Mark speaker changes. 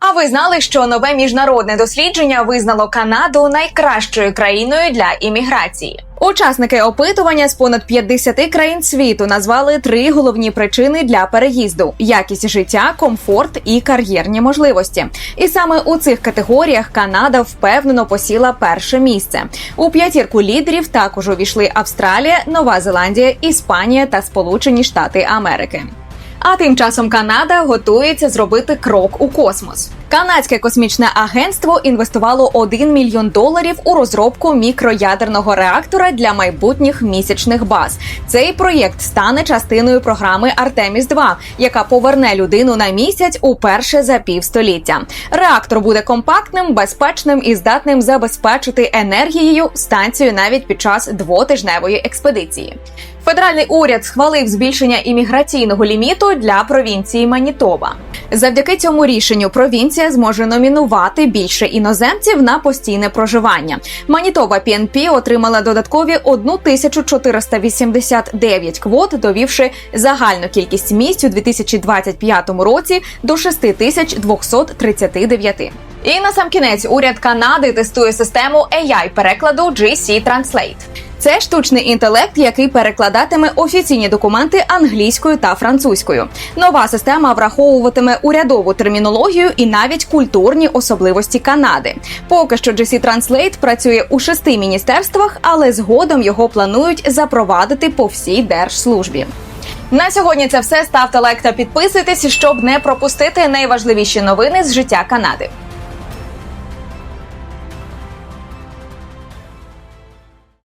Speaker 1: А ви знали, що нове міжнародне дослідження визнало Канаду найкращою країною для імміграції? Учасники опитування з понад 50 країн світу назвали три головні причини для переїзду: якість життя, комфорт і кар'єрні можливості. І саме у цих категоріях Канада впевнено посіла перше місце. У п'ятірку лідерів також увійшли Австралія, Нова Зеландія, Іспанія та Сполучені Штати Америки. А тим часом Канада готується зробити крок у космос. Канадське космічне агентство інвестувало 1 мільйон доларів у розробку мікроядерного реактора для майбутніх місячних баз. Цей проєкт стане частиною програми Артеміс 2 яка поверне людину на місяць уперше за півстоліття. Реактор буде компактним, безпечним і здатним забезпечити енергією станцію навіть під час двотижневої експедиції. Федеральний уряд схвалив збільшення імміграційного ліміту для провінції Манітоба. Завдяки цьому рішенню провінція зможе номінувати більше іноземців на постійне проживання. Манітоба PNP отримала додаткові 1489 квот, довівши загальну кількість місць у 2025 році до 6239. І на сам кінець уряд Канади тестує систему AI перекладу GC Translate. Це штучний інтелект, який перекладатиме офіційні документи англійською та французькою. Нова система враховуватиме урядову термінологію і навіть культурні особливості Канади. Поки що GC Translate працює у шести міністерствах, але згодом його планують запровадити по всій держслужбі. На сьогодні це все. Ставте лайк та підписуйтесь, щоб не пропустити найважливіші новини з життя Канади.